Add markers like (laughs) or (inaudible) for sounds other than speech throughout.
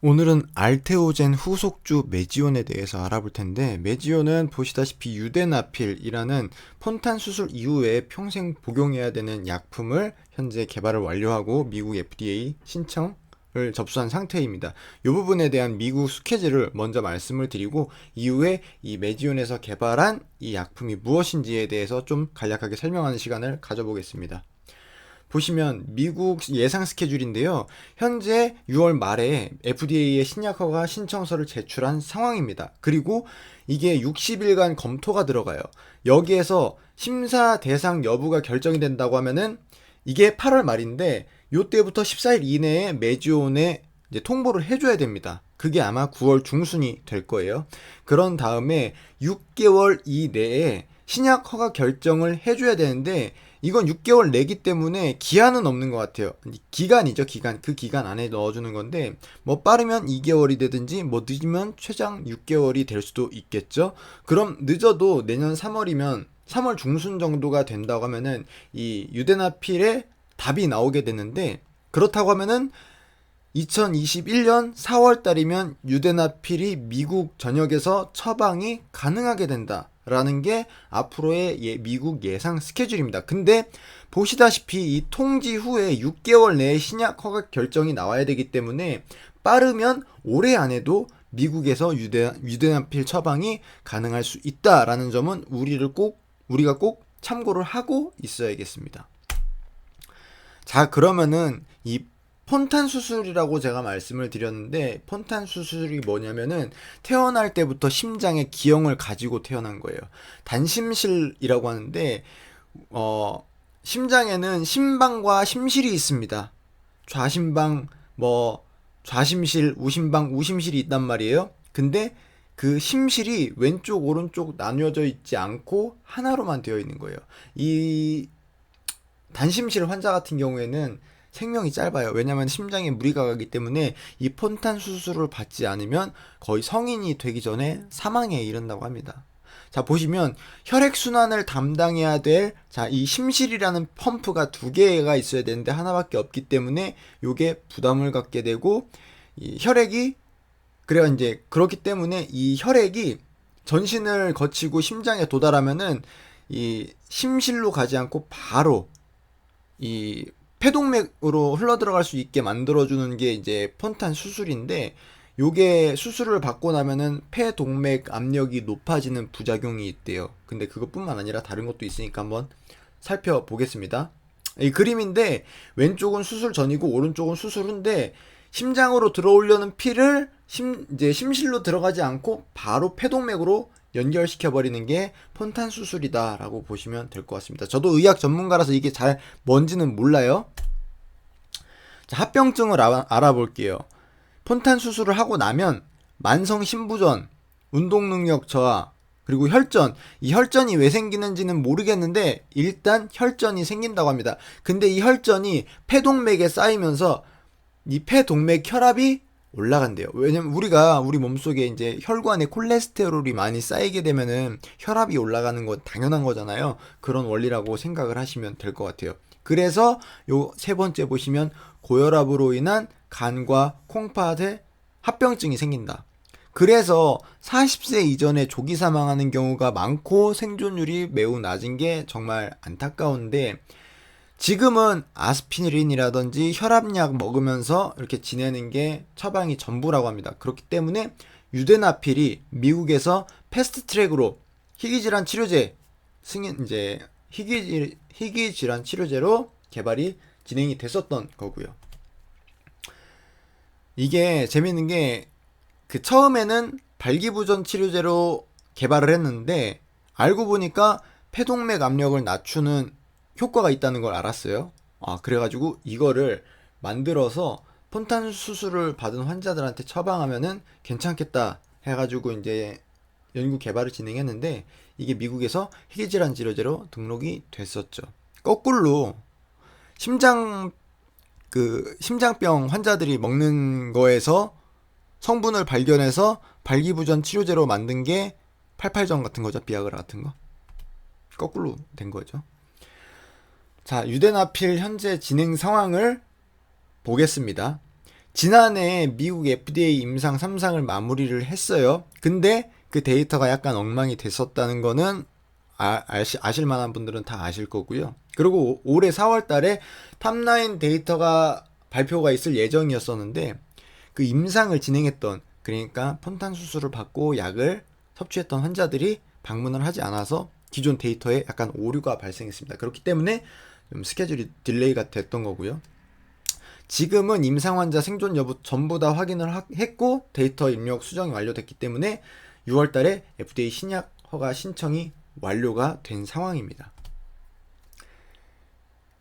오늘은 알테오젠 후속주 메지온에 대해서 알아볼 텐데 메지온은 보시다시피 유데나필이라는 폰탄 수술 이후에 평생 복용해야 되는 약품을 현재 개발을 완료하고 미국 FDA 신청 을 접수한 상태입니다. 이 부분에 대한 미국 스케줄을 먼저 말씀을 드리고 이후에 이 메지온에서 개발한 이 약품이 무엇인지에 대해서 좀 간략하게 설명하는 시간을 가져보겠습니다. 보시면 미국 예상 스케줄인데요. 현재 6월 말에 FDA에 신약 허가 신청서를 제출한 상황입니다. 그리고 이게 60일간 검토가 들어가요. 여기에서 심사 대상 여부가 결정이 된다고 하면은 이게 8월 말인데 요때부터 14일 이내에 메지온에 이제 통보를 해줘야 됩니다. 그게 아마 9월 중순이 될 거예요. 그런 다음에 6개월 이내에 신약 허가 결정을 해줘야 되는데 이건 6개월 내기 때문에 기한은 없는 것 같아요. 기간이죠, 기간. 그 기간 안에 넣어주는 건데, 뭐 빠르면 2개월이 되든지, 뭐 늦으면 최장 6개월이 될 수도 있겠죠. 그럼 늦어도 내년 3월이면 3월 중순 정도가 된다고 하면은 이 유데나필의 답이 나오게 되는데, 그렇다고 하면은 2021년 4월 달이면 유데나필이 미국 전역에서 처방이 가능하게 된다. 라는 게 앞으로의 예, 미국 예상 스케줄입니다. 근데 보시다시피 이 통지 후에 6개월 내에 신약 허가 결정이 나와야 되기 때문에 빠르면 올해 안에도 미국에서 유대, 유대나필 처방이 가능할 수 있다라는 점은 우리를 꼭 우리가 꼭 참고를 하고 있어야겠습니다. 자 그러면은 이 폰탄 수술이라고 제가 말씀을 드렸는데 폰탄 수술이 뭐냐면은 태어날 때부터 심장의 기형을 가지고 태어난 거예요. 단심실이라고 하는데 어 심장에는 심방과 심실이 있습니다. 좌심방 뭐 좌심실, 우심방, 우심실이 있단 말이에요. 근데 그 심실이 왼쪽 오른쪽 나뉘어져 있지 않고 하나로만 되어 있는 거예요. 이 단심실 환자 같은 경우에는 생명이 짧아요. 왜냐하면 심장에 무리가 가기 때문에 이 폰탄 수술을 받지 않으면 거의 성인이 되기 전에 사망에 이른다고 합니다. 자 보시면 혈액 순환을 담당해야 될 자 이 심실이라는 펌프가 두 개가 있어야 되는데 하나밖에 없기 때문에 요게 부담을 갖게 되고 이 혈액이 그래야 이제 그렇기 때문에 이 혈액이 전신을 거치고 심장에 도달하면은 이 심실로 가지 않고 바로 이 폐동맥으로 흘러 들어갈 수 있게 만들어주는 게 이제 폰탄 수술인데 요게 수술을 받고 나면은 폐동맥 압력이 높아지는 부작용이 있대요. 근데 그것뿐만 아니라 다른 것도 있으니까 한번 살펴보겠습니다. 이 그림인데 왼쪽은 수술 전이고 오른쪽은 수술 후인데 심장으로 들어오려는 피를 심 이제 심실로 들어가지 않고 바로 폐동맥으로 연결시켜 버리는 게 폰탄 수술이다라고 보시면 될 것 같습니다. 저도 의학 전문가라서 이게 잘 뭔지는 몰라요. 자, 합병증을 알아, 볼게요 폰탄 수술을 하고 나면 만성 신부전, 운동 능력 저하, 그리고 혈전. 이 혈전이 왜 생기는지는 모르겠는데 일단 혈전이 생긴다고 합니다. 근데 이 혈전이 폐동맥에 쌓이면서 이 폐동맥 혈압이 올라간대요. 왜냐면 우리가 우리 몸속에 이제 혈관에 콜레스테롤이 많이 쌓이게 되면은 혈압이 올라가는 건 당연한 거잖아요. 그런 원리라고 생각을 하시면 될 것 같아요. 그래서 요 세 번째 보시면 고혈압으로 인한 간과 콩팥에 합병증이 생긴다. 그래서 40세 이전에 조기 사망하는 경우가 많고 생존율이 매우 낮은 게 정말 안타까운데 지금은 아스피린이라든지 혈압약 먹으면서 이렇게 지내는 게 처방이 전부라고 합니다. 그렇기 때문에 유데나필이 미국에서 패스트 트랙으로 희귀질환 치료제 승인 이제 희귀 희귀 질환 치료제로 개발이 진행이 됐었던 거고요. 이게 재밌는 게 그 처음에는 발기부전 치료제로 개발을 했는데 알고 보니까 폐동맥 압력을 낮추는 효과가 있다는 걸 알았어요. 아, 그래가지고 이거를 만들어서 폰탄 수술을 받은 환자들한테 처방하면은 괜찮겠다 해가지고 이제 연구 개발을 진행했는데 이게 미국에서 희귀질환 치료제로 등록이 됐었죠. 거꾸로 심장 그 심장병 환자들이 먹는 거에서 성분을 발견해서 발기부전 치료제로 만든 게 팔팔전 같은 거죠. 비아그라 같은 거. 거꾸로 된 거죠. 자, 유데나필 현재 진행 상황을 보겠습니다. 지난해 미국 FDA 임상 3상을 마무리를 했어요. 근데 그 데이터가 약간 엉망이 됐었다는 거는 아, 아시, 아실 만한 분들은 다 아실 거고요. 그리고 올해 4월 달에 탑라인 데이터가 발표가 있을 예정이었었는데 그 임상을 진행했던 그러니까 폰탄 수술을 받고 약을 섭취했던 환자들이 방문을 하지 않아서 기존 데이터에 약간 오류가 발생했습니다. 그렇기 때문에 좀 스케줄이 딜레이가 됐던 거고요. 지금은 임상 환자 생존 여부 전부 다 확인을 하, 했고 데이터 입력 수정이 완료됐기 때문에 6월 달에 FDA 신약 허가 신청이 완료가 된 상황입니다.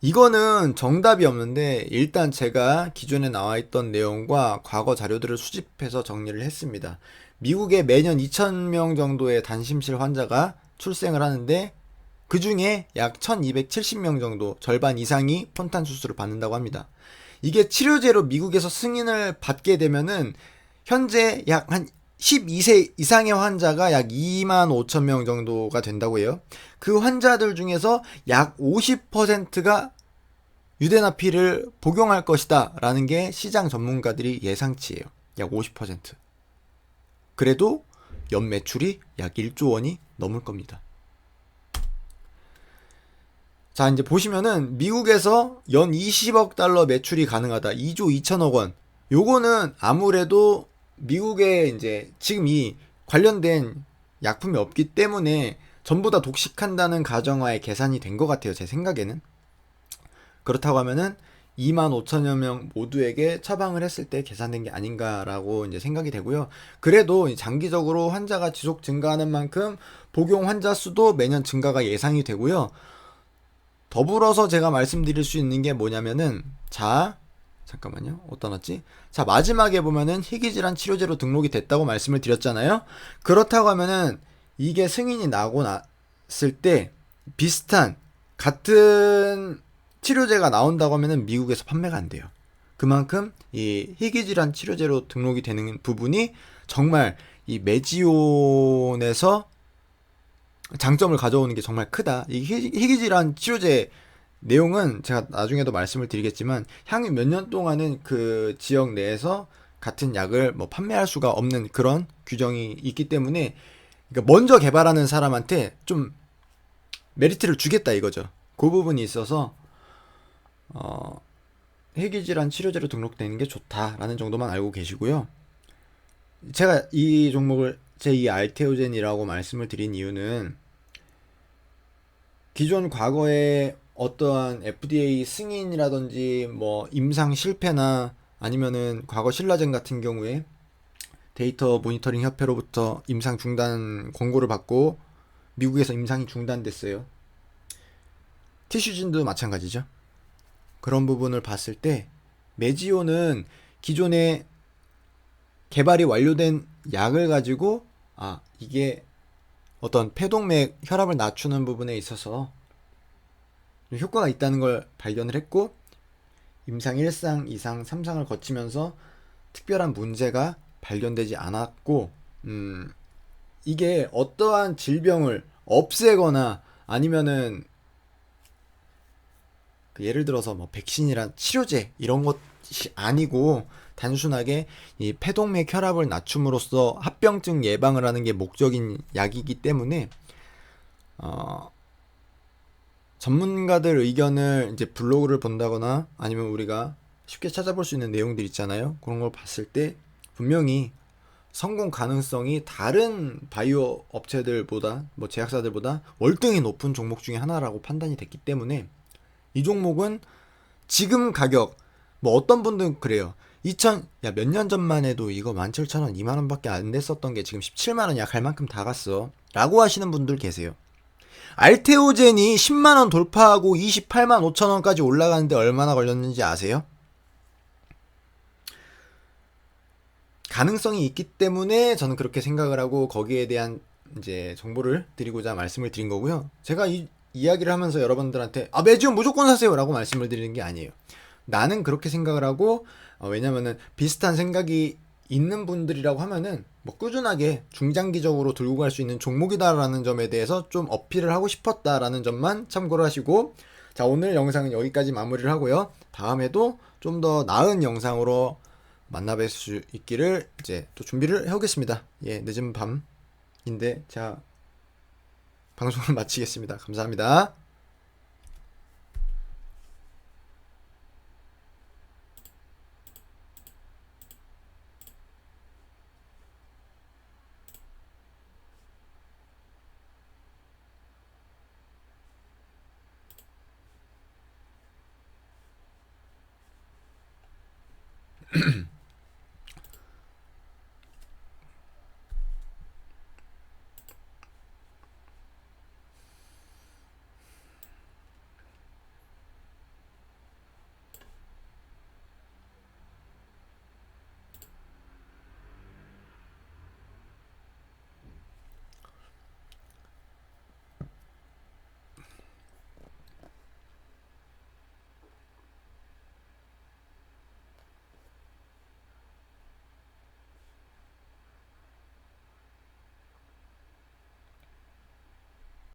이거는 정답이 없는데 일단 제가 기존에 나와 있던 내용과 과거 자료들을 수집해서 정리를 했습니다. 미국에 매년 2,000명 정도의 단심실 환자가 출생을 하는데 그 중에 약 1270명 정도 절반 이상이 폰탄 수술을 받는다고 합니다. 이게 치료제로 미국에서 승인을 받게 되면은 현재 약 한 12세 이상의 환자가 약 2만 5천 명 정도가 된다고 해요. 그 환자들 중에서 약 50%가 유대나피를 복용할 것이다 라는 게 시장 전문가들이 예상치예요. 약 50%. 그래도 연 매출이 약 1조 원이 넘을 겁니다. 자, 이제 보시면은 미국에서 연 20억 달러 매출이 가능하다. 2조 2천억 원. 요거는 아무래도 미국에 이제 지금 이 관련된 약품이 없기 때문에 전부 다 독식한다는 가정하에 계산이 된 것 같아요. 제 생각에는. 그렇다고 하면은 2만 5천여 명 모두에게 처방을 했을 때 계산된 게 아닌가라고 이제 생각이 되고요. 그래도 장기적으로 환자가 지속 증가하는 만큼 복용 환자 수도 매년 증가가 예상이 되고요. 더불어서 제가 말씀드릴 수 있는 게 뭐냐면은 자 잠깐만요. 어디다 놨지? 자 마지막에 보면은 희귀질환 치료제로 등록이 됐다고 말씀을 드렸잖아요. 그렇다고 하면은 이게 승인이 나고 났을 때 비슷한 같은 치료제가 나온다고 하면은 미국에서 판매가 안 돼요. 그만큼 이 희귀질환 치료제로 등록이 되는 부분이 정말 이 메지온에서 장점을 가져오는 게 정말 크다. 이 희귀질환 치료제 내용은 제가 나중에도 말씀을 드리겠지만 향후 몇 년 동안은 그 지역 내에서 같은 약을 뭐 판매할 수가 없는 그런 규정이 있기 때문에 그러니까 먼저 개발하는 사람한테 좀 메리트를 주겠다 이거죠. 그 부분이 있어서 어, 해기질환 치료제로 등록되는 게 좋다라는 정도만 알고 계시고요. 제가 이 종목을 제 이 알테오젠이라고 말씀을 드린 이유는 기존 과거에 어떠한 FDA 승인이라든지 뭐 임상 실패나 아니면은 과거 신라젠 같은 경우에 데이터 모니터링 협회로부터 임상 중단 권고를 받고 미국에서 임상이 중단됐어요. 티슈진도 마찬가지죠. 그런 부분을 봤을 때 메지오는 기존에 개발이 완료된 약을 가지고 아 이게 어떤 폐동맥 혈압을 낮추는 부분에 있어서 효과가 있다는 걸 발견을 했고 임상 1상, 2상, 3상을 거치면서 특별한 문제가 발견되지 않았고 음 이게 어떠한 질병을 없애거나 아니면은 그 예를 들어서 뭐 백신이란 치료제 이런 것이 아니고 단순하게 이 폐동맥 혈압을 낮춤으로써 합병증 예방을 하는 게 목적인 약이기 때문에 어 전문가들 의견을 이제 블로그를 본다거나 아니면 우리가 쉽게 찾아볼 수 있는 내용들 있잖아요. 그런 걸 봤을 때 분명히 성공 가능성이 다른 바이오 업체들보다 뭐 제약사들보다 월등히 높은 종목 중에 하나라고 판단이 됐기 때문에 이 종목은 지금 가격 뭐 어떤 분들은 그래요. 2000 야 몇 년 전만 해도 이거 17,000원, 2만 원 밖에 안 됐었던 게 지금 17만 원약할 만큼 다 갔어. 라고 하시는 분들 계세요. 알테오젠이 10만 원 돌파하고 28만 5천 원까지 올라가는데 얼마나 걸렸는지 아세요? 가능성이 있기 때문에 저는 그렇게 생각을 하고 거기에 대한 이제 정보를 드리고자 말씀을 드린 거고요. 제가 이 이야기를 하면서 여러분들한테 아 매지온 무조건 사세요라고 말씀을 드리는 게 아니에요. 나는 그렇게 생각을 하고 어, 왜냐면은 비슷한 생각이 있는 분들이라고 하면은 뭐 꾸준하게 중장기적으로 들고 갈 수 있는 종목이다라는 점에 대해서 좀 어필을 하고 싶었다라는 점만 참고를 하시고 자 오늘 영상은 여기까지 마무리를 하고요. 다음에도 좀 더 나은 영상으로 만나뵐 수 있기를 이제 또 준비를 해오겠습니다. 예, 늦은 밤인데 제가 방송을 (laughs) 마치겠습니다. 감사합니다.